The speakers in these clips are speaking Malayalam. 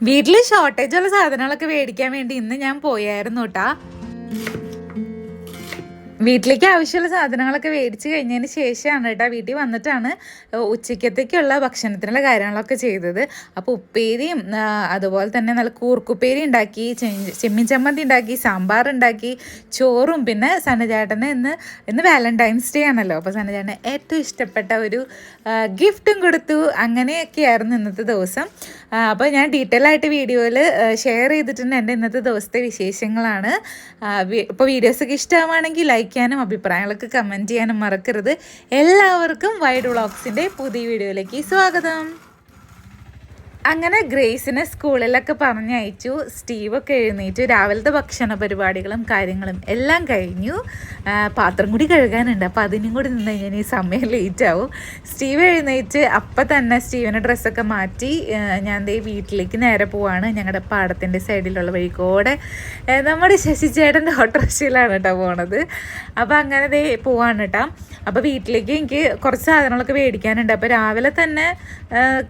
വീട്ടിൽ ഷോർട്ടേജ് ഉള്ള സാധനങ്ങളൊക്കെ മേടിക്കാൻ വേണ്ടി ഇന്ന് ഞാൻ പോയായിരുന്നു കേട്ടാ വീട്ടിലേക്ക് ആവശ്യമുള്ള സാധനങ്ങളൊക്കെ മേടിച്ച് കഴിഞ്ഞതിന് ശേഷമാണ് കേട്ടോ വീട്ടിൽ വന്നിട്ടാണ് ഉച്ചക്കത്തേക്കുള്ള ഭക്ഷണത്തിനുള്ള കാര്യങ്ങളൊക്കെ ചെയ്തത്. അപ്പോൾ ഉപ്പേരിയും അതുപോലെ തന്നെ നല്ല കൂർക്കുപ്പേരി ഉണ്ടാക്കി ചെമ്മീൻ ചമ്മന്തി ഉണ്ടാക്കി സാമ്പാർ ഉണ്ടാക്കി ചോറും പിന്നെ സനചേട്ടന് ഇന്ന് ഇന്ന് വാലന്റൈൻസ് ഡേ ആണല്ലോ. അപ്പോൾ സനചേട്ടന് ഏറ്റവും ഇഷ്ടപ്പെട്ട ഒരു ഗിഫ്റ്റും കൊടുത്തു. അങ്ങനെയൊക്കെയായിരുന്നു ഇന്നത്തെ ദിവസം. അപ്പോൾ ഞാൻ ഡീറ്റെയിൽ ആയിട്ട് വീഡിയോയിൽ ഷെയർ ചെയ്തിട്ടുണ്ട് എന്റെ ഇന്നത്തെ ദിവസത്തെ വിശേഷങ്ങളാണ്. ഇപ്പോൾ വീഡിയോസൊക്കെ ഇഷ്ടമാണെങ്കിൽ ലൈക്ക് ചെയ്യാനും അഭിപ്രായങ്ങളൊക്കെ കമന്റ് ചെയ്യാനും മറക്കരുത്. എല്ലാവർക്കും വൈഡ് വ്ളോഗ്സിന്റെ പുതിയ വീഡിയോയിലേക്ക് സ്വാഗതം. അങ്ങനെ ഗ്രേസിനെ സ്കൂളിലൊക്കെ പറഞ്ഞയച്ചു. സ്റ്റീവൊക്കെ എഴുന്നേറ്റു. രാവിലത്തെ ഭക്ഷണ പരിപാടികളും കാര്യങ്ങളും എല്ലാം കഴിഞ്ഞു. പാത്രം കൂടി കഴുകാനുണ്ട്. അപ്പോൾ അതിനും കൂടി നിന്ന് കഴിഞ്ഞാൽ ഈ സമയം ലേറ്റ് ആവും. സ്റ്റീവ് എഴുന്നേറ്റ് അപ്പം തന്നെ സ്റ്റീവിന്റെ ഡ്രസ്സൊക്കെ മാറ്റി. ഞാൻ ദേ വീട്ടിലേക്ക് നേരെ പോവാണ്. ഞങ്ങളുടെ പാടത്തിന്റെ സൈഡിലുള്ള വഴിക്കോടെ. ശശി നമ്മുടെ ശശിചേട്ടന്റെ ഓട്ടോറിക്ഷയിലാണ് കേട്ടോ പോണത്. അപ്പോൾ അങ്ങനെ ദേ പോവാണ് കേട്ടോ. അപ്പോൾ വീട്ടിലേക്ക് എനിക്ക് കുറച്ച് സാധനങ്ങളൊക്കെ മേടിക്കാനുണ്ട്. അപ്പോൾ രാവിലെ തന്നെ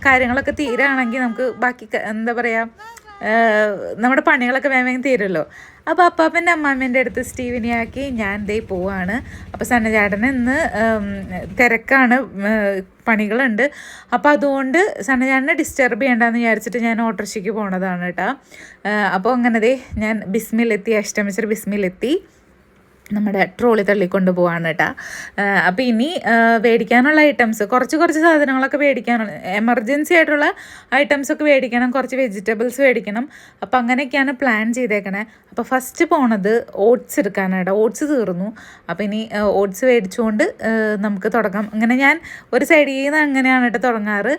കാര്യങ്ങളൊക്കെ തീരാണെങ്കിൽ നമുക്ക് ബാക്കി എന്താ പറയുക നമ്മുടെ പണികളൊക്കെ വേഗം വേഗം തീരുമല്ലോ. അപ്പോൾ അപ്പാപ്പന്റെ അമ്മാമ്മേന്റെ അടുത്ത് സ്റ്റീവിനെയാക്കി ഞാൻ ദേ പോവാണ്. അപ്പോൾ സന്നചേട്ടന് ഇന്ന് തിരക്കാണ് പണികളുണ്ട്. അപ്പോൾ അതുകൊണ്ട് സന്നചേട്ടനെ ഡിസ്റ്റർബ് ചെയ്യണ്ടെന്ന് വിചാരിച്ചിട്ട് ഞാൻ ഓട്ടോറിക്ഷയ്ക്ക് പോണതാണ് കേട്ടോ. അപ്പോൾ അങ്ങനെ ദേ ഞാൻ ബിസ്മിലെത്തി അഷ്ടമിച്ചർ ബിസ്മിലെത്തി നമ്മുടെ ട്രോളി തള്ളിക്കൊണ്ട് പോവാണ് കേട്ടോ അപ്പോൾ ഇനി മേടിക്കാനുള്ള ഐറ്റംസ് കുറച്ച് കുറച്ച് സാധനങ്ങളൊക്കെ മേടിക്കാനുള്ള എമർജൻസി ആയിട്ടുള്ള ഐറ്റംസ് ഒക്കെ മേടിക്കണം കുറച്ച് വെജിറ്റബിൾസ് മേടിക്കണം അപ്പോൾ അങ്ങനെയൊക്കെയാണ് പ്ലാൻ ചെയ്തേക്കണേ. അപ്പോൾ ഫസ്റ്റ് പോണത് ഓട്സ് എടുക്കാനായിട്ട് ഓട്സ് തീർന്നു. അപ്പോൾ ഇനി ഓട്സ് മേടിച്ചുകൊണ്ട് നമുക്ക് തുടങ്ങാം. അങ്ങനെ ഞാൻ ഒരു സൈഡിൽ നിന്ന് അങ്ങനെയാണ് കേട്ടോ തുടങ്ങാറ്.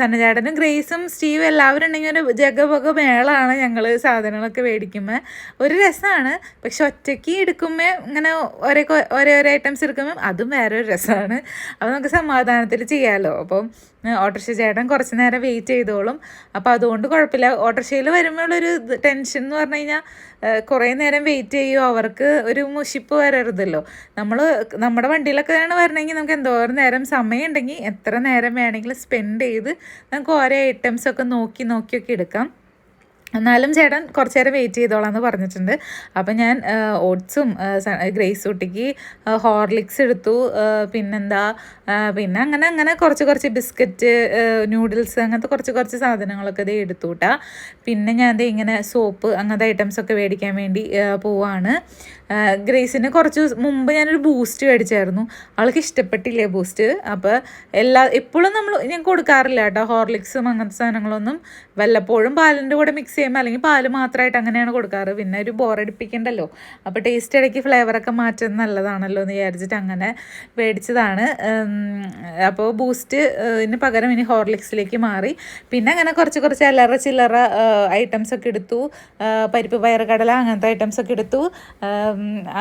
സന്നചേട്ടനും ഗ്രേസും സ്റ്റീവും എല്ലാവരും ഉണ്ടെങ്കിൽ ഒരു ജഗപക മേളാണ് ഞങ്ങൾ സാധനങ്ങളൊക്കെ മേടിക്കുമ്പോൾ ഒരു രസമാണ് പക്ഷെ ഒറ്റയ്ക്ക് എടുക്കുമ്പോൾ ഇങ്ങനെ ഒരേ ഒരേ ഒരേ ഐറ്റംസ് എടുക്കുമ്പം അതും വേറെ ഒരു രസമാണ്. അപ്പോൾ നമുക്ക് സമാധാനത്തിൽ ചെയ്യാമല്ലോ അപ്പം ഓട്ടോറിക്ഷ ചേട്ടൻ കുറച്ച് നേരം വെയിറ്റ് ചെയ്തോളും. അപ്പോൾ അതുകൊണ്ട് കുഴപ്പമില്ല. ഓട്ടോറിക്ഷയിൽ വരുമ്പോഴുള്ളൊരു ടെൻഷൻ എന്ന് പറഞ്ഞു കഴിഞ്ഞാൽ കുറേ നേരം വെയിറ്റ് ചെയ്യുമോ അവർക്ക് ഒരു മുഷിപ്പ് വരരുതല്ലോ. നമ്മൾ നമ്മുടെ വണ്ടിയിലൊക്കെയാണ് വരണമെങ്കിൽ നമുക്ക് എന്തോരം നേരം സമയം ഉണ്ടെങ്കിൽ എത്ര നേരം വേണമെങ്കിലും സ്പെൻഡ് ചെയ്ത് നമുക്ക് ഓരോ ഐറ്റംസൊക്കെ നോക്കി നോക്കിയൊക്കെ എടുക്കാം. എന്നാലും ചേട്ടൻ കുറച്ച് നേരം വെയിറ്റ് ചെയ്തോളാം എന്ന് പറഞ്ഞിട്ടുണ്ട്. അപ്പം ഞാൻ ഓട്സും ഗ്രേസ് കുട്ടിക്ക് ഹോർലിക്സ് എടുത്തു. പിന്നെന്താ പിന്നെ അങ്ങനെ അങ്ങനെ കുറച്ച് കുറച്ച് ബിസ്ക്കറ്റ് നൂഡിൽസ് അങ്ങനത്തെ കുറച്ച് കുറച്ച് സാധനങ്ങളൊക്കെ ദേ എടുത്തു കൂട്ടാ പിന്നെ ഞാൻ ഇങ്ങനെ സോപ്പ് അങ്ങനത്തെ ഐറ്റംസൊക്കെ മേടിക്കാൻ വേണ്ടി പോവാണ്. ഗ്രേസിന് കുറച്ച് മുമ്പ് ഞാനൊരു ബൂസ്റ്റ് മേടിച്ചായിരുന്നു. അവൾക്ക് ഇഷ്ടപ്പെട്ടില്ലേ ബൂസ്റ്റ് അപ്പോൾ എല്ലാ എപ്പോഴും നമ്മൾ ഞാൻ കൊടുക്കാറില്ല കേട്ടോ. ഹോർലിക്സും അങ്ങനത്തെ സാധനങ്ങളൊന്നും വല്ലപ്പോഴും പാലിന്റെ കൂടെ മിക്സ് ചെയ്യുമ്പോൾ അല്ലെങ്കിൽ പാൽ മാത്രമായിട്ട് അങ്ങനെയാണ് കൊടുക്കാറ്. പിന്നെ ഒരു ബോറടിപ്പിക്കണ്ടല്ലോ അപ്പോൾ ടേസ്റ്റ് ഇടയ്ക്ക് ഫ്ലേവറൊക്കെ മാറ്റുന്നത് നല്ലതാണല്ലോ എന്ന് വിചാരിച്ചിട്ട് അങ്ങനെ മേടിച്ചതാണ്. അപ്പോൾ ബൂസ്റ്റ് ഇതിന് പകരം ഇനി ഹോർലിക്സിലേക്ക് മാറി. പിന്നെ അങ്ങനെ കുറച്ച് കുറച്ച് അല്ലറ ചില്ലറ ഐറ്റംസ് ഒക്കെ എടുത്തു. പരിപ്പ് പരിപ്പ് പയറുകടല അങ്ങനത്തെ ഐറ്റംസ് ഒക്കെ എടുത്തു.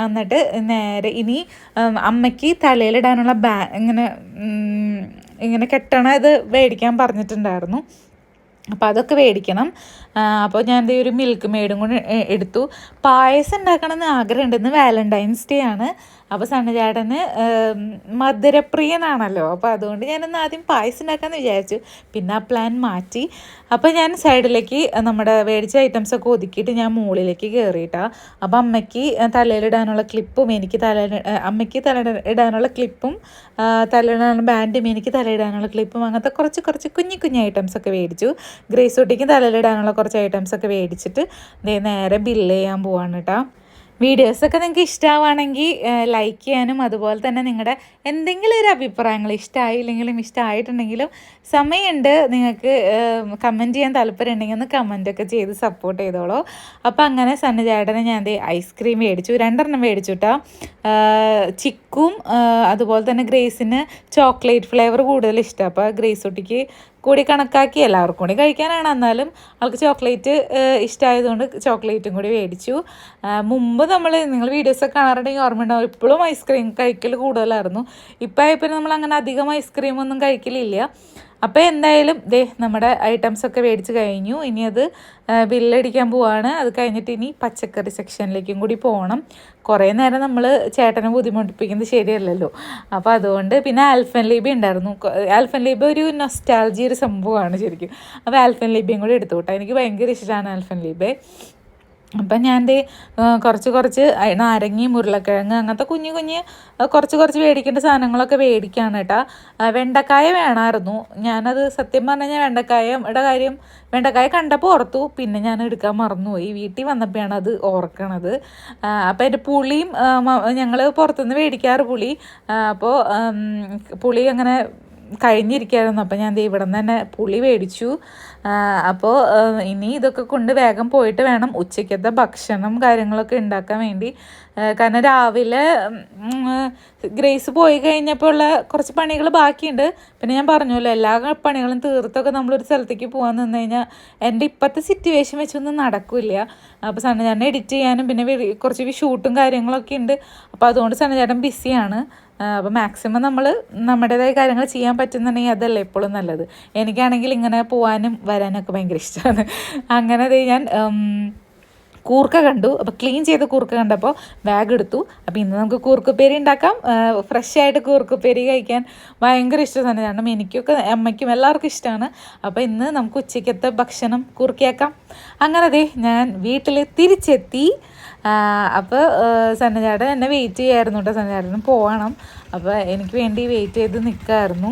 എന്നിട്ട് നേരെ ഇനി അമ്മയ്ക്ക് തലയിലിടാനുള്ള ബാ ഇങ്ങനെ ഇങ്ങനെ കെട്ടണ ഇത് മേടിക്കാൻ പറഞ്ഞിട്ടുണ്ടായിരുന്നു. അപ്പോൾ അതൊക്കെ മേടിക്കണം അപ്പോൾ ഞാൻ ഈ ഒരു മിൽക്ക് മെയ്ഡും കൂടി എടുത്തു. പായസം ഉണ്ടാക്കണമെന്ന് ആഗ്രഹമുണ്ടെന്ന് വാലന്റൈൻസ് ഡേ ആണ്. അപ്പോൾ സണ്ണചാടന് മധുരപ്രിയനാണല്ലോ. അപ്പോൾ അതുകൊണ്ട് ഞാനൊന്ന് ആദ്യം പായസം ഉണ്ടാക്കാമെന്ന് വിചാരിച്ചു. പിന്നെ ആ പ്ലാൻ മാറ്റി. അപ്പോൾ ഞാൻ സൈഡിലേക്ക് നമ്മുടെ മേടിച്ച ഐറ്റംസ് ഒക്കെ ഒതുക്കിയിട്ട് ഞാൻ മുകളിലേക്ക് കയറിയിട്ടാ അപ്പോൾ അമ്മയ്ക്ക് തലയിലിടാനുള്ള ക്ലിപ്പും എനിക്ക് തല അമ്മയ്ക്ക് തല ഇടാനുള്ള ക്ലിപ്പും തലയിടാനുള്ള ബാൻഡും എനിക്ക് തലയിടാനുള്ള ക്ലിപ്പും അങ്ങനത്തെ കുറച്ച് കുറച്ച് കുഞ്ഞു കുഞ്ഞു ഐറ്റംസ് ഒക്കെ മേടിച്ചു ഗ്രേസ് കുട്ടിക്ക് തലയിലിടാനുള്ള കുറച്ച് ഐറ്റംസ് ഒക്കെ മേടിച്ചിട്ട് നേരെ ബില്ല് ചെയ്യാൻ പോവാണ് കേട്ടോ വീഡിയോസൊക്കെ നിങ്ങൾക്ക് ഇഷ്ടമാണെങ്കിൽ ലൈക്ക് ചെയ്യാനും അതുപോലെ തന്നെ നിങ്ങളുടെ എന്തെങ്കിലും ഒരു അഭിപ്രായങ്ങൾ ഇഷ്ടമായില്ലെങ്കിലും ഇഷ്ടമായിട്ടുണ്ടെങ്കിലും സമയമുണ്ട് നിങ്ങൾക്ക് കമന്റ് ചെയ്യാൻ താല്പര്യം ഉണ്ടെങ്കിൽ ഒന്ന് കമന്റൊക്കെ ചെയ്ത് സപ്പോർട്ട് ചെയ്തോളൂ. അപ്പോൾ അങ്ങനെ സന്നചേട്ടന് ഞാൻ ഐസ്ക്രീം മേടിച്ചു. രണ്ടെണ്ണം മേടിച്ചു കേട്ടോ ചിക്കും അതുപോലെ തന്നെ ഗ്രേസിന് ചോക്ലേറ്റ് ഫ്ലേവർ കൂടുതൽ ഇഷ്ടമാണ് അപ്പോൾ ഗ്രേസ് കുട്ടിക്ക് കൂടി കണക്കാക്കി എല്ലാവർക്കും കൂടി കഴിക്കാനാണ്. എന്നാലും ആൾക്ക് ചോക്ലേറ്റ് ഇഷ്ടമായതുകൊണ്ട് ചോക്ലേറ്റും കൂടി മേടിച്ചു. മുമ്പ് നമ്മൾ നിങ്ങൾ വീഡിയോസൊക്കെ കാണാറുണ്ടെങ്കിൽ ഓർമ്മ ഉണ്ടാവും ഇപ്പോഴും ഐസ്ക്രീം കഴിക്കൽ കൂടുതലായിരുന്നു. ഇപ്പം ആയപ്പോൾ നമ്മൾ അങ്ങനെ അധികം ഐസ്ക്രീമൊന്നും കഴിക്കലില്ല. അപ്പോൾ എന്തായാലും ദേ നമ്മുടെ ഐറ്റംസ് ഒക്കെ മേടിച്ച് കഴിഞ്ഞു. ഇനി അത് ബില്ലടിക്കാൻ പോവാണ്. അത് കഴിഞ്ഞിട്ട് ഇനി പച്ചക്കറി സെക്ഷനിലേക്കും കൂടി പോകണം കുറേ നേരം നമ്മൾ ചേട്ടനെ ബുദ്ധിമുട്ടിപ്പിക്കുന്നത് ശരിയല്ലല്ലോ. അപ്പോൾ അതുകൊണ്ട് പിന്നെ ആൽഫൻ ലീബി ഉണ്ടായിരുന്നു. ആൽഫൻ ലീബി ഒരു നൊസ്റ്റാൾജി ഒരു സംഭവമാണ് ശരിക്കും. അപ്പോൾ ആൽഫൻ ലീബിയും കൂടി എടുത്തു കേട്ടോ എനിക്ക് ഭയങ്കര ഇഷ്ടമാണ് ആൽഫൻ ലീബെ അപ്പം ഞാൻ കുറച്ച് കുറച്ച് നാരങ്ങി ഉരുളക്കിഴങ്ങ് അങ്ങനത്തെ കുഞ്ഞു കുഞ്ഞ് കുറച്ച് കുറച്ച് മേടിക്കേണ്ട സാധനങ്ങളൊക്കെ മേടിക്കുകയാണ് കേട്ടോ. വെണ്ടക്കായ വേണമായിരുന്നു. ഞാനത് സത്യം പറഞ്ഞു കഴിഞ്ഞാൽ വെണ്ടക്കായയുടെ കാര്യം വെണ്ടക്കായ കണ്ടപ്പോൾ ഓർത്തു. പിന്നെ ഞാൻ എടുക്കാൻ മറന്നുപോയി. വീട്ടിൽ വന്നപ്പോഴാണ് അത് ഓർക്കണത്. അപ്പോൾ എന്റെ പുളിയും ഞങ്ങൾ പുറത്തുനിന്ന് മേടിക്കാറ് പുളി. അപ്പോൾ പുളി അങ്ങനെ കഴിഞ്ഞിരിക്കുകയായിരുന്നു. അപ്പോൾ ഞാൻ ഇവിടെ നിന്ന് തന്നെ പുളി മേടിച്ചു. അപ്പോൾ ഇനി ഇതൊക്കെ കൊണ്ട് വേഗം പോയിട്ട് വേണം ഉച്ചയ്ക്കത്തെ ഭക്ഷണം കാര്യങ്ങളൊക്കെ ഉണ്ടാക്കാൻ വേണ്ടി. കാരണം രാവിലെ ഗ്രേസ് പോയി കഴിഞ്ഞപ്പോൾ ഉള്ള കുറച്ച് പണികൾ ബാക്കിയുണ്ട്. പിന്നെ ഞാൻ പറഞ്ഞല്ലോ എല്ലാ പണികളും തീർത്തൊക്കെ നമ്മളൊരു സ്ഥലത്തേക്ക് പോകാൻ നിന്ന് കഴിഞ്ഞാൽ എന്റെ ഇപ്പോഴത്തെ സിറ്റുവേഷൻ വെച്ചൊന്നും നടക്കില്ല. അപ്പോൾ സണ്ണചേട്ടൻ എഡിറ്റ് ചെയ്യാനും പിന്നെ കുറച്ച് ഷൂട്ടും കാര്യങ്ങളൊക്കെ ഉണ്ട്. അപ്പോൾ അതുകൊണ്ട് സണ്ണചേട്ടൻ ബിസിയാണ് അപ്പോൾ മാക്സിമം നമ്മൾ നമ്മുടേതായ കാര്യങ്ങൾ ചെയ്യാൻ പറ്റുന്നുണ്ടെങ്കിൽ അതല്ലേ എപ്പോഴും നല്ലത്. എനിക്കാണെങ്കിൽ ഇങ്ങനെ പോകാനും വരാനൊക്കെ ഭയങ്കര ഇഷ്ടമാണ് അങ്ങനെ ഞാൻ കൂർക്ക കണ്ടു. അപ്പോൾ ക്ലീൻ ചെയ്ത കൂർക്ക കണ്ടപ്പോൾ ബാഗ് എടുത്തു. അപ്പോൾ ഇന്ന് നമുക്ക് കൂർക്കുപ്പേരി ഉണ്ടാക്കാം. ഫ്രഷ് ആയിട്ട് കൂർക്കുപ്പേരി കഴിക്കാൻ ഭയങ്കര ഇഷ്ടം തന്നെ കാരണം എനിക്കൊക്കെ അമ്മയ്ക്കും എല്ലാവർക്കും ഇഷ്ടമാണ് അപ്പോൾ ഇന്ന് നമുക്ക് ഉച്ചയ്ക്കത്തെ ഭക്ഷണം കൂർക്കയാക്കാം. അങ്ങനെ അതെ ഞാൻ വീട്ടിൽ തിരിച്ചെത്തി. അപ്പോൾ സന്നചാടൻ എന്നെ വെയിറ്റ് ചെയ്യായിരുന്നു കേട്ടോ സന്നചാടനും പോകണം അപ്പോൾ എനിക്ക് വേണ്ടി വെയിറ്റ് ചെയ്ത് നിൽക്കായിരുന്നു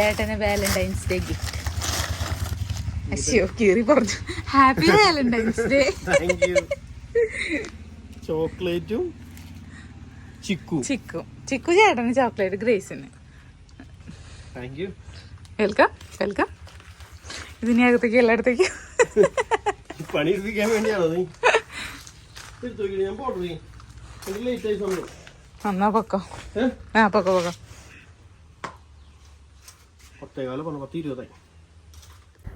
ചേട്ടന് വാലന്റൈൻസ് ഡേ ഗിഫ്റ്റ് അശ്യോ കീറി പറഞ്ഞു. ഹാപ്പി വാലന്റൈൻസ് ഡേ ചോക്ലേറ്റും ചിക്കു. ചിക്കു. ചിക്കു ചേട്ടന് ചോക്ലേറ്റ് ഗ്രേസിന്. വെൽക്കം വെൽക്കം ഇതിനി അകത്തേക്ക് എല്ലായിടത്തേക്കും. വേണ്ടിയാണോ നീ? ഞാൻ പോട്ടെ ലേറ്റ് ആയി സമയം. എന്നാ പൊക്കോ. ആ പൊക്കോ പൊക്കോ. tegalo, bueno, patiryo tayo.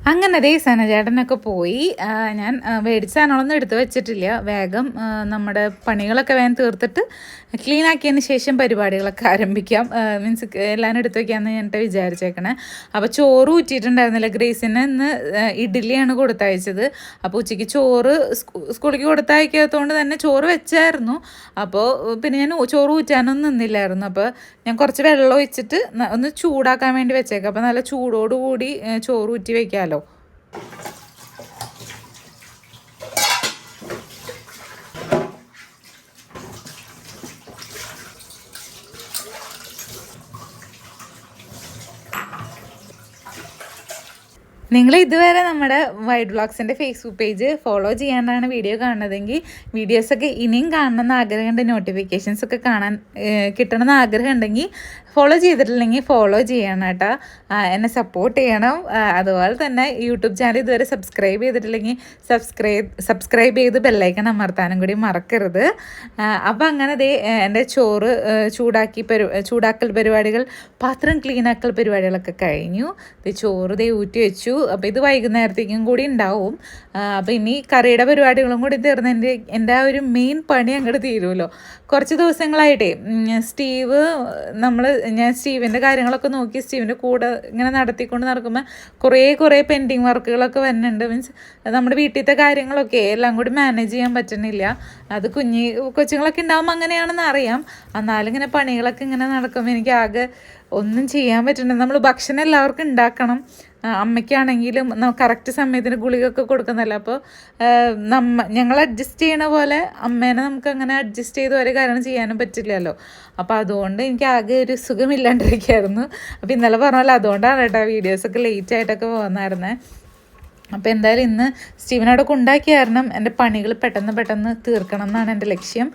അങ്ങനെ ദേ സനചേട്ടനൊക്കെ പോയി. ഞാൻ മേടിച്ച സാധനങ്ങളൊന്നും എടുത്തു വെച്ചിട്ടില്ല. വേഗം നമ്മുടെ പണികളൊക്കെ വേഗം തീർത്തിട്ട് ക്ലീൻ ആക്കിയതിന് ശേഷം പരിപാടികളൊക്കെ ആരംഭിക്കാം. മീൻസ് എല്ലാം എടുത്തു വെക്കാമെന്ന് ഞാനിട്ട് വിചാരിച്ചേക്കണേ. അപ്പോൾ ചോറ് ഊറ്റിയിട്ടുണ്ടായിരുന്നില്ല. ഗ്രേസിന് ഇന്ന് ഇഡ്ഡലിയാണ് കൊടുത്തയച്ചത്. അപ്പോൾ ഉച്ചയ്ക്ക് ചോറ് സ്കൂ- സ്കൂളിലേക്ക് കൊടുത്തയക്കാത്തതുകൊണ്ട് തന്നെ ചോറ് വെച്ചായിരുന്നു. അപ്പോൾ പിന്നെ ഞാൻ ചോറ് ഊറ്റാനൊന്നും നിന്നില്ലായിരുന്നു. അപ്പോൾ ഞാൻ കുറച്ച് വെള്ളം ഒഴിച്ചിട്ട് ഒന്ന് ചൂടാക്കാൻ വേണ്ടി വെച്ചേക്കാം. അപ്പോൾ നല്ല ചൂടോടുകൂടി ചോറ് ഊറ്റി വെക്കാമല്ലോ നിങ്ങൾ ഇതുവരെ നമ്മുടെ വൈഡ് വ്ളോഗ്സിന്റെ ഫേസ്ബുക്ക് പേജ് ഫോളോ ചെയ്യാനാണ് വീഡിയോ കാണുന്നതെങ്കിൽ വീഡിയോസൊക്കെ ഇനിയും കാണണമെന്ന് ആഗ്രഹമുണ്ട് നോട്ടിഫിക്കേഷൻസൊക്കെ കാണാൻ കിട്ടണമെന്ന് ആഗ്രഹം ഉണ്ടെങ്കിൽ ഫോളോ ചെയ്തിട്ടില്ലെങ്കിൽ ഫോളോ ചെയ്യണം കേട്ടോ. എന്നെ സപ്പോർട്ട് ചെയ്യണം. അതുപോലെ തന്നെ യൂട്യൂബ് ചാനൽ ഇതുവരെ സബ്സ്ക്രൈബ് ചെയ്തിട്ടില്ലെങ്കിൽ സബ്സ്ക്രൈബ് സബ്സ്ക്രൈബ് ചെയ്ത് ബെല്ലൈക്കൺ അമർത്താനും കൂടി മറക്കരുത്. അപ്പോൾ അങ്ങനെ ദേ എന്റെ ചോറ് ചൂടാക്കി പരി ചൂടാക്കൽ പരിപാടികൾ പാത്രം ക്ലീനാക്കൽ പരിപാടികളൊക്കെ കഴിഞ്ഞു. ചോറ് ദേ ഊറ്റി വെച്ചു. അപ്പോൾ ഇത് വൈകുന്നേരത്തേക്കും കൂടി ഉണ്ടാവും. അപ്പോൾ ഇനി കറിയുടെ പരിപാടികളും കൂടി തീർന്ന് എന്റെ എന്റെ ആ ഒരു മെയിൻ പണി അങ്ങോട്ട് തീരുമല്ലോ കുറച്ച് ദിവസങ്ങളായിട്ടേ സ്റ്റീവ് നമ്മൾ ഞാൻ സ്റ്റീവിന്റെ കാര്യങ്ങളൊക്കെ നോക്കി സ്റ്റീവിന്റെ കൂടെ ഇങ്ങനെ നടത്തിക്കൊണ്ട് നടക്കുമ്പോൾ കുറേ കുറേ പെൻഡിങ് വർക്കുകളൊക്കെ വരുന്നുണ്ട്. മീൻസ് നമ്മുടെ വീട്ടിലത്തെ കാര്യങ്ങളൊക്കെ എല്ലാം കൂടി മാനേജ് ചെയ്യാൻ പറ്റുന്നില്ല. അത് കുഞ്ഞി കൊച്ചുങ്ങളൊക്കെ ഉണ്ടാകുമ്പോൾ അങ്ങനെയാണെന്ന് അറിയാം. എന്നാലും ഇങ്ങനെ പണികളൊക്കെ ഇങ്ങനെ നടക്കുമ്പോൾ എനിക്ക് ആകെ ഒന്നും ചെയ്യാൻ പറ്റുന്നില്ല നമ്മൾ ഭക്ഷണം എല്ലാവർക്കും ഉണ്ടാക്കണം. അമ്മയ്ക്കാണെങ്കിലും കറക്റ്റ് സമയത്തിന് ഗുളികയൊക്കെ കൊടുക്കുന്നല്ലോ അപ്പോൾ നമ്മ ഞങ്ങൾ അഡ്ജസ്റ്റ് ചെയ്യണ പോലെ അമ്മേനെ നമുക്ക് അങ്ങനെ അഡ്ജസ്റ്റ് ചെയ്ത് ഒരു കാര്യം ചെയ്യാനും പറ്റില്ലല്ലോ. അപ്പോൾ അതുകൊണ്ട് എനിക്ക് ആകെ ഒരു സുഖമില്ലാണ്ടിരിക്കുകയായിരുന്നു. അപ്പോൾ ഇന്നലെ പറഞ്ഞല്ലോ അതുകൊണ്ടാണ് കേട്ടോ വീഡിയോസൊക്കെ ലേറ്റ് ആയിട്ടൊക്കെ വന്നായിരുന്നേ അപ്പോൾ എന്തായാലും ഇന്ന് സ്റ്റീവനോടൊക്കെ ഉണ്ടാക്കിയ കാരണം എന്റെ പണികൾ പെട്ടെന്ന് പെട്ടെന്ന് തീർക്കണം എന്നാണ് എന്റെ ലക്ഷ്യം.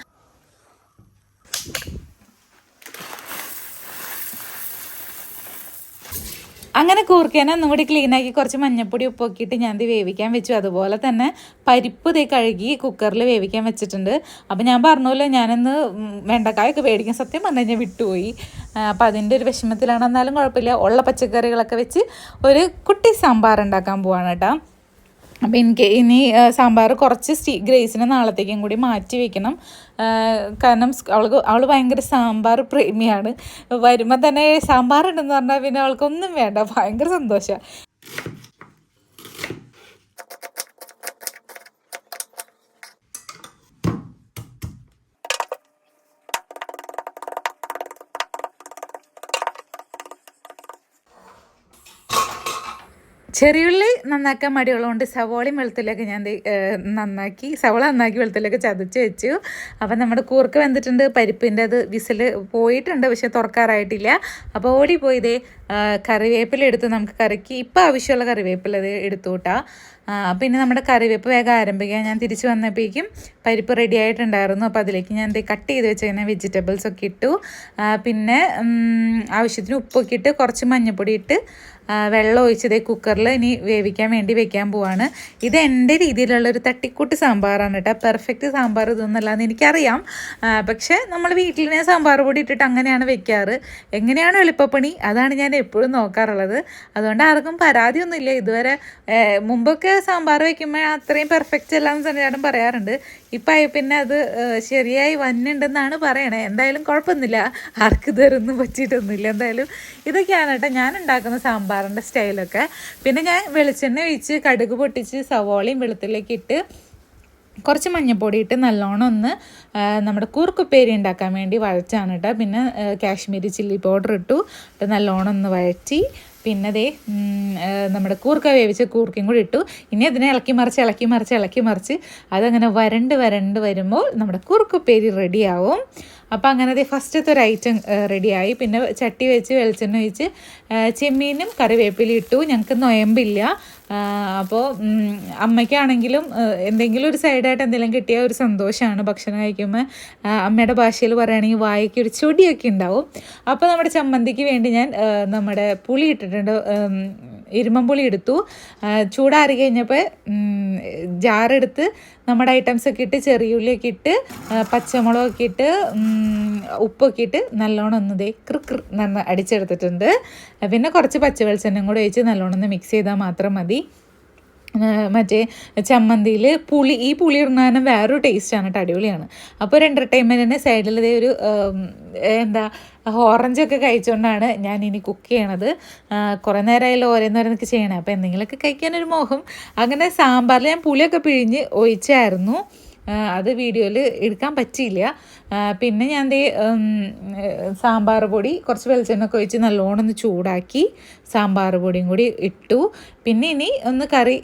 അങ്ങനെ കൂർക്കേനെ ഒന്നും കൂടി ക്ലീനാക്കി കുറച്ച് മഞ്ഞപ്പൊടി ഉപ്പൊക്കിയിട്ട് ഞാൻ ഇത് വേവിക്കാൻ വെച്ചു. അതുപോലെ തന്നെ പരിപ്പ് ഇതേ കഴുകി കുക്കറിൽ വേവിക്കാൻ വെച്ചിട്ടുണ്ട്. അപ്പം ഞാൻ പറഞ്ഞല്ലോ ഞാനിന്ന് വെണ്ടക്കായൊക്കെ മേടിക്കാൻ സത്യം പറഞ്ഞു കഴിഞ്ഞാൽ വിട്ടുപോയി. അപ്പം അതിന്റെ ഒരു വിഷമത്തിലാണ് എന്നാലും കുഴപ്പമില്ല. ഉള്ള പച്ചക്കറികളൊക്കെ വെച്ച് ഒരു കുട്ടി സാമ്പാർ ഉണ്ടാക്കാൻ പോവാണ് കേട്ടോ. അപ്പം എനിക്ക് ഇനി സാമ്പാർ കുറച്ച് സ്റ്റീ ഗ്രേസിനെ നാളത്തേക്കും കൂടി മാറ്റി വെക്കണം. കാരണം അവൾക്ക് അവൾ ഭയങ്കര സാമ്പാർ പ്രേമിയാണ്. വരുമ്പോൾ തന്നെ സാമ്പാർ ഉണ്ടെന്ന് പറഞ്ഞാൽ പിന്നെ അവൾക്കൊന്നും വേണ്ട. ഭയങ്കര സന്തോഷമാണ് ചെറിയുള്ളി നന്നാക്കാൻ മടിയുള്ളതുകൊണ്ട് സവോളയും വെളുത്തുള്ളിയൊക്കെ ഞാൻ നന്നാക്കി സവോള നന്നാക്കി വെളുത്തുള്ളിയൊക്കെ ചതച്ച് വെച്ചു. അപ്പം നമ്മുടെ കൂർക്ക് വെന്തിട്ടുണ്ട് പരിപ്പിന്റെ അത് വിസിൽ പോയിട്ടുണ്ട് പക്ഷെ തുറക്കാറായിട്ടില്ല. അപ്പോൾ ഓടിപ്പോയി ഇതേ കറിവേപ്പില എടുത്ത് നമുക്ക് കറിക്ക് ഇപ്പോൾ ആവശ്യമുള്ള കറിവേപ്പില ഇത് എടുത്തു പിന്നെ നമ്മുടെ കറിവേപ്പ് വേഗം ആരംഭിക്കാൻ ഞാൻ തിരിച്ചു വന്നപ്പോഴേക്കും പരിപ്പ് റെഡി ആയിട്ടുണ്ടായിരുന്നു. അപ്പോൾ അതിലേക്ക് ഞാൻ എന്തെങ്കിലും കട്ട് ചെയ്ത് വെച്ചിങ്ങനെ വെജിറ്റബിൾസ് ഒക്കെ ഇട്ടു. പിന്നെ ആവശ്യത്തിന് ഉപ്പൊക്കെ ഇട്ട് കുറച്ച് മഞ്ഞൾപ്പൊടി ഇട്ട് വെള്ളം ഒഴിച്ചത് കുക്കറിൽ ഇനി വേവിക്കാൻ വേണ്ടി വെക്കാൻ പോവാണ്. ഇത് എന്റെ രീതിയിലുള്ള ഒരു തട്ടിക്കൂട്ട് സാമ്പാറാണ് കേട്ടോ. പെർഫെക്റ്റ് സാമ്പാർ ഇതൊന്നല്ലാന്ന് എനിക്കറിയാം. പക്ഷേ നമ്മൾ വീട്ടിൽ ഞാൻ സാമ്പാർ പൊടി ഇട്ടിട്ട് അങ്ങനെയാണ് വെക്കാറ്. എങ്ങനെയാണ് എളുപ്പപ്പണി അതാണ് ഞാൻ എപ്പോഴും നോക്കാറുള്ളത്. അതുകൊണ്ട് ആർക്കും പരാതിയൊന്നുമില്ല. ഇതുവരെ മുമ്പൊക്കെ സാമ്പാർ വെക്കുമ്പോൾ അത്രയും പെർഫെക്റ്റ് അല്ലാന്ന് സന്നിധാനം പറയാറുണ്ട്. ഇപ്പം പിന്നെ അത് ശരിയായി വന്നിട്ടുണ്ടെന്നാണ് പറയണേ. എന്തായാലും കുഴപ്പമൊന്നുമില്ല. ആർക്കും ഇതുവരൊന്നും പറ്റിയിട്ടൊന്നുമില്ല. എന്തായാലും ഇതൊക്കെയാണ് കേട്ടോ. ഞാൻ ഉണ്ടാക്കുന്ന സാമ്പാറിന്റെ സ്റ്റൈലൊക്കെ. പിന്നെ ഞാൻ വെളിച്ചെണ്ണ ഒഴിച്ച് കടുക് പൊട്ടിച്ച് സവോളയും വെളുത്തുള്ളിലേക്ക് ഇട്ട് കുറച്ച് മഞ്ഞൾപ്പൊടി ഇട്ട് നല്ലോണം ഒന്ന് നമ്മുടെ കൂർക്കുപ്പേരി ഉണ്ടാക്കാൻ വേണ്ടി വഴച്ചാണ് കേട്ടോ. പിന്നെ കാശ്മീരി ചില്ലി പൗഡർ ഇട്ടു. അത് നല്ലോണം ഒന്ന് വഴറ്റി പിന്നെ ദേ നമ്മുടെ കൂർക്ക വേവിച്ച കൂർക്കയും കൂടി ഇട്ടു. ഇനി അതിനെ ഇളക്കി മറിച്ച് ഇളക്കി മറിച്ച് ഇളക്കി മറിച്ച് അതങ്ങനെ വരണ്ട് വരണ്ട് വരുമ്പോൾ നമ്മുടെ കൂർക്കുപ്പേരി റെഡിയാവും അപ്പോൾ അങ്ങനെ ദേ ഫസ്റ്റത്തെ ഒരു ഐറ്റം റെഡിയായി പിന്നെ ചട്ടി വെച്ച് വെളിച്ചെണ്ണ ഒഴിച്ച് ചെമ്മീനും കറിവേപ്പിലയും ഇട്ടു. ഞങ്ങൾക്ക് നൊയമ്പില്ല. അപ്പോൾ അമ്മയ്ക്കാണെങ്കിലും എന്തെങ്കിലും ഒരു സൈഡായിട്ട് എന്തെങ്കിലും കിട്ടിയ ഒരു സന്തോഷമാണ് ഭക്ഷണം കഴിക്കുമ്പോൾ അമ്മയുടെ ഭാഷയിൽ പറയുകയാണെങ്കിൽ വായയ്ക്ക് ഒരു ചൊടിയൊക്കെ ഉണ്ടാവും. അപ്പോൾ നമ്മുടെ ചമ്മന്തിക്ക് വേണ്ടി ഞാൻ നമ്മുടെ പുളി ഇട്ടിട്ടുണ്ട്. ഇരുമ്പുളി എടുത്തു. ചൂടാറി കഴിഞ്ഞപ്പോൾ ജാറെടുത്ത് നമ്മുടെ ഐറ്റംസ് ഒക്കെ ഇട്ട് ചെറിയുള്ളിയൊക്കെ ഇട്ട് പച്ചമുളകൊക്കെ ഇട്ട് ഉപ്പൊക്കെ ഇട്ട് നല്ലോണം ഒന്ന് ദേ കൃ കൃ നന്ന അടിച്ചെടുത്തിട്ടുണ്ട്. പിന്നെ കുറച്ച് പച്ചവെളിച്ചെണ്ണയും കൂടെ ഒഴിച്ച് നല്ലോണം ഒന്ന് മിക്സ് ചെയ്താൽ മാത്രം മതി. മറ്റേ ചമ്മന്തിയിൽ പുളി ഈ പുളി ഇടുന്നതിന് വേറൊരു ടേസ്റ്റാണ് കേട്ടോ അടിപൊളിയാണ്. അപ്പോൾ ഒരു എന്റർടൈൻമെന്റിന് സൈഡിൽ ഇതേ ഒരു എന്താ ഓറഞ്ചൊക്കെ കഴിച്ചുകൊണ്ടാണ് ഞാൻ ഇനി കുക്ക് ചെയ്യണത്. കുറേ നേരമായാലും ഓരോന്നോരോന്നൊക്കെ ചെയ്യണേ. അപ്പോൾ എന്തെങ്കിലുമൊക്കെ കഴിക്കാനൊരു മോഹം. അങ്ങനെ സാമ്പാറിൽ ഞാൻ പുളിയൊക്കെ പിഴിഞ്ഞ് ഒഴിച്ചായിരുന്നു. അത് വീഡിയോയിൽ എടുക്കാൻ പറ്റിയില്ല. പിന്നെ ഞാൻ ദേ സാമ്പാർ പൊടി കുറച്ച് വെളിച്ചെണ്ണ ഒക്കെ ഒഴിച്ച് നല്ലോണം ഒന്ന് ചൂടാക്കി സാമ്പാർ പൊടിയും കൂടി ഇട്ടു. പിന്നെ ഇനി ഒന്ന് കറി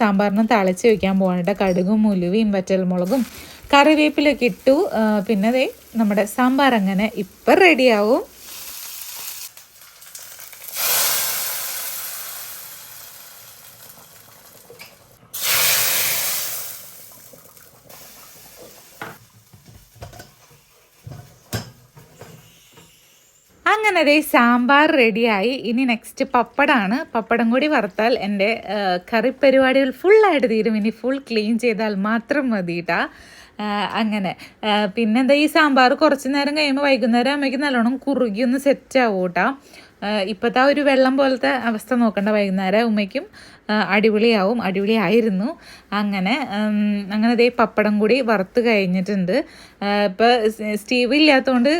സാമ്പാറിന് വെക്കാൻ വയ്ക്കാൻ പോകാണ് കേട്ടോ. കടുകും ഉലുവയും വറ്റൽമുളകും കറിവേപ്പിലൊക്കെ ഇട്ടു. പിന്നെ ദേ നമ്മുടെ സാമ്പാർ അങ്ങനെ ഇപ്പം റെഡിയാവും അങ്ങനെ ദേ സാമ്പാർ റെഡിയായി. ഇനി നെക്സ്റ്റ് പപ്പടമാണ് പപ്പടം കൂടി വറുത്താൽ എന്റെ കറി പരിപാടികൾ ഫുള്ളായിട്ട് തീരും. ഇനി ഫുൾ ക്ലീൻ ചെയ്താൽ മാത്രം മതിയിട്ടാ അങ്ങനെ. പിന്നെന്താ ഈ സാമ്പാർ കുറച്ച് നേരം കഴിയുമ്പോൾ വൈകുന്നേരം അമ്മയ്ക്ക് നല്ലോണം കുറുകി ഒന്ന് സെറ്റ് ആവും കേട്ടോ ഇപ്പോഴത്തെ ഒരു വെള്ളം പോലത്തെ അവസ്ഥ നോക്കണ്ട. വൈകുന്നേരം ഉമ്മയ്ക്കും അടിപൊളിയാവും. അടിപൊളിയായിരുന്നു. അങ്ങനെ അങ്ങനെ ദേ പപ്പടം കൂടി വറുത്ത് കഴിഞ്ഞിട്ടുണ്ട്. ഇപ്പോൾ സ്റ്റീവ് ഇല്ലാത്തതുകൊണ്ട്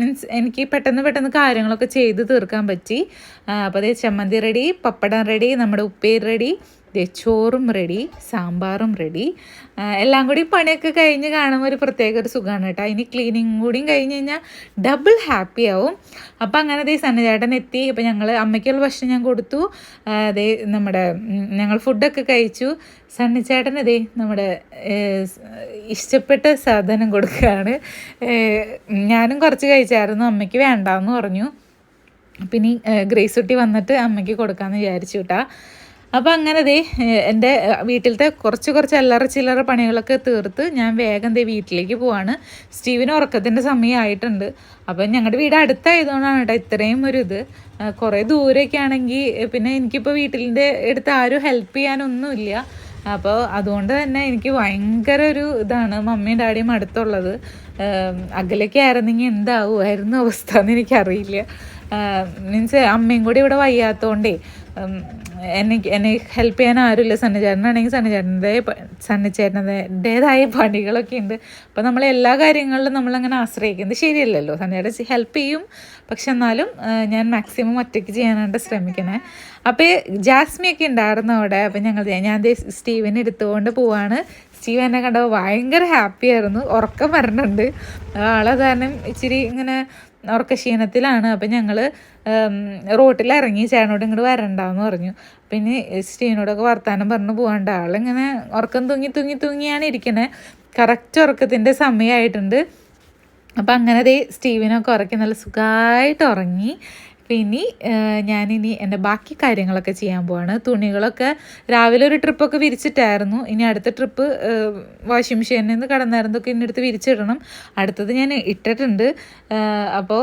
മീൻസ് എനിക്ക് പെട്ടെന്ന് പെട്ടെന്ന് കാര്യങ്ങളൊക്കെ ചെയ്ത് തീർക്കാൻ പറ്റി. അപ്പോൾ അതേ ചമ്മന്തി റെഡി പപ്പടം റെഡി നമ്മുടെ ഉപ്പേരി റെഡി. ചോറും റെഡി സാമ്പാറും റെഡി എല്ലാം കൂടി പണിയൊക്കെ കഴിഞ്ഞ് കാണുമ്പോൾ ഒരു പ്രത്യേക ഒരു സുഖമാണ് കേട്ടോ. ഇനി ക്ലീനിങ് കൂടിയും കഴിഞ്ഞ് കഴിഞ്ഞാൽ ഡബിൾ ഹാപ്പി ആവും. അപ്പം അങ്ങനെ ദേ സന്നചേട്ടൻ എത്തി. അപ്പം ഞങ്ങൾ അമ്മയ്ക്കുള്ള ഭക്ഷണം ഞാൻ കൊടുത്തു. അതേ നമ്മുടെ ഞങ്ങൾ ഫുഡൊക്കെ കഴിച്ചു. സണ്ണിച്ചേട്ടൻ അതേ നമ്മുടെ ഇഷ്ടപ്പെട്ട സാധനം കൊടുക്കുകയാണ്. ഞാനും കുറച്ച് കഴിച്ചായിരുന്നു. അമ്മയ്ക്ക് വേണ്ടാന്ന് പറഞ്ഞു. പിന്നെ ഗ്രേസ് കുട്ടി വന്നിട്ട് അമ്മയ്ക്ക് കൊടുക്കാമെന്ന് വിചാരിച്ചു കേട്ടാ. അപ്പോൾ അങ്ങനെ ദേ എന്റെ വീട്ടിലത്തെ കുറച്ച് കുറച്ച് അല്ലറ ചില്ലറ പണികളൊക്കെ തീർത്ത് ഞാൻ വേഗം ദേ വീട്ടിലേക്ക് പോവാണ്. സ്റ്റീവിന് ഉറക്കത്തിന്റെ സമയമായിട്ടുണ്ട് അപ്പം ഞങ്ങളുടെ വീട് അടുത്തായതുകൊണ്ടാണ് കേട്ടോ ഇത്രയും ഒരു ഇത്. കുറേ ദൂരെയൊക്കെ ആണെങ്കിൽ പിന്നെ എനിക്കിപ്പോൾ വീട്ടിന്റെ അടുത്ത് ആരും ഹെൽപ്പ് ചെയ്യാനൊന്നുമില്ല. അപ്പോൾ അതുകൊണ്ട് തന്നെ എനിക്ക് ഭയങ്കര ഒരു ഇതാണ് മമ്മിയും ഡാഡിയും അടുത്തുള്ളത്. അകലേക്ക് ആയിരുന്നെങ്കിൽ എന്താവുമായിരുന്നു അവസ്ഥ എന്ന് എനിക്കറിയില്ല. മീൻസ് അമ്മയും കൂടി ഇവിടെ വയ്യാത്തതുകൊണ്ടേ എനിക്ക് എന്നെ ഹെൽപ്പ് ചെയ്യാൻ ആരുമില്ല. സന്നിചേട്ടനാണെങ്കിൽ സന്നിചേട്ടന്റെ സണ്ണിച്ചേട്ടന്റെതായ പണികളൊക്കെ ഉണ്ട്. അപ്പോൾ നമ്മൾ എല്ലാ കാര്യങ്ങളിലും നമ്മളങ്ങനെ ആശ്രയിക്കുന്നത് ശരിയല്ലല്ലോ. സണ്ണിച്ചേട്ടൻ ഹെൽപ്പ് ചെയ്യും. പക്ഷെ എന്നാലും ഞാൻ മാക്സിമം ഒറ്റയ്ക്ക് ചെയ്യാനായിട്ട് ശ്രമിക്കണേ. അപ്പോൾ ജാസ്മിയൊക്കെ ഉണ്ടായിരുന്നു അവിടെ. അപ്പോൾ ഞങ്ങൾ ഞാൻ സ്റ്റീവനെ എടുത്തുകൊണ്ട് പോവാണ്. സ്റ്റീവ് എന്നെ കണ്ടപ്പോൾ ഭയങ്കര ഹാപ്പി ആയിരുന്നു. ഉറക്കം വരണുണ്ട്. ആളെ കാരണം ഇച്ചിരി ഇങ്ങനെ ഉറക്കക്ഷീണത്തിലാണ് അപ്പം ഞങ്ങൾ റോട്ടിൽ ഇറങ്ങി ചേട്ടനോട് ഇങ്ങോട്ട് വരണ്ടാവെന്ന് പറഞ്ഞു. പിന്നെ സ്റ്റീനോടൊക്കെ വർത്താനം പറഞ്ഞു പോകാണ്ട് ആളിങ്ങനെ ഉറക്കം തൂങ്ങി തൂങ്ങി തൂങ്ങിയാണ് ഇരിക്കണേ. കറക്റ്റ് ഉറക്കത്തിന്റെ സമയമായിട്ടുണ്ട് അപ്പം അങ്ങനെ ദേ സ്റ്റീവിനൊക്കെ ഉറക്കി നല്ല സുഖമായിട്ട് ഉറങ്ങി. പിന്നെ ഞാനിനി എന്റെ ബാക്കി കാര്യങ്ങളൊക്കെ ചെയ്യാൻ പോവാണ്. തുണികളൊക്കെ രാവിലെ ഒരു ട്രിപ്പൊക്കെ വിരിച്ചിട്ടായിരുന്നു. ഇനി അടുത്ത ട്രിപ്പ് വാഷിംഗ് മെഷീനിൽ നിന്ന് കടന്നായിരുന്നൊക്കെ ഇനി എടുത്ത് വിരിച്ചിടണം. അടുത്തത് ഞാൻ ഇട്ടിട്ടുണ്ട്. അപ്പോൾ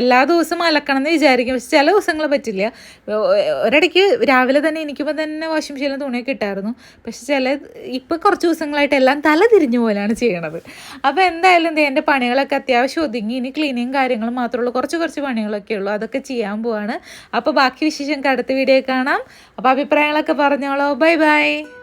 എല്ലാ ദിവസവും അലക്കണം എന്ന് വിചാരിക്കും. പക്ഷെ ചില ദിവസങ്ങൾ പറ്റില്ല. ഒരിടയ്ക്ക് രാവിലെ തന്നെ എനിക്കിപ്പോൾ തന്നെ വാഷിംഗ് മെഷീനിൽ തുണിയൊക്കെ ഇട്ടായിരുന്നു. പക്ഷെ ചില ഇപ്പോൾ കുറച്ച് ദിവസങ്ങളായിട്ട് എല്ലാം തല തിരിഞ്ഞു പോലെയാണ് ചെയ്യണത്. അപ്പോൾ എന്തായാലും എന്റെ പണികളൊക്കെ അത്യാവശ്യം ഒതുങ്ങി. ഇനി ക്ലീനിങ് കാര്യങ്ങളും മാത്രമേ ഉള്ളൂ. കുറച്ച് കുറച്ച് പണികളൊക്കെ ഉള്ളൂ. അതൊക്കെ ചെയ്യാൻ പോവാണ്. അപ്പോൾ ബാക്കി വിശേഷം അടുത്ത വീഡിയോ കാണാം. അപ്പോൾ അഭിപ്രായങ്ങളൊക്കെ പറഞ്ഞോളൂ. Bye bye.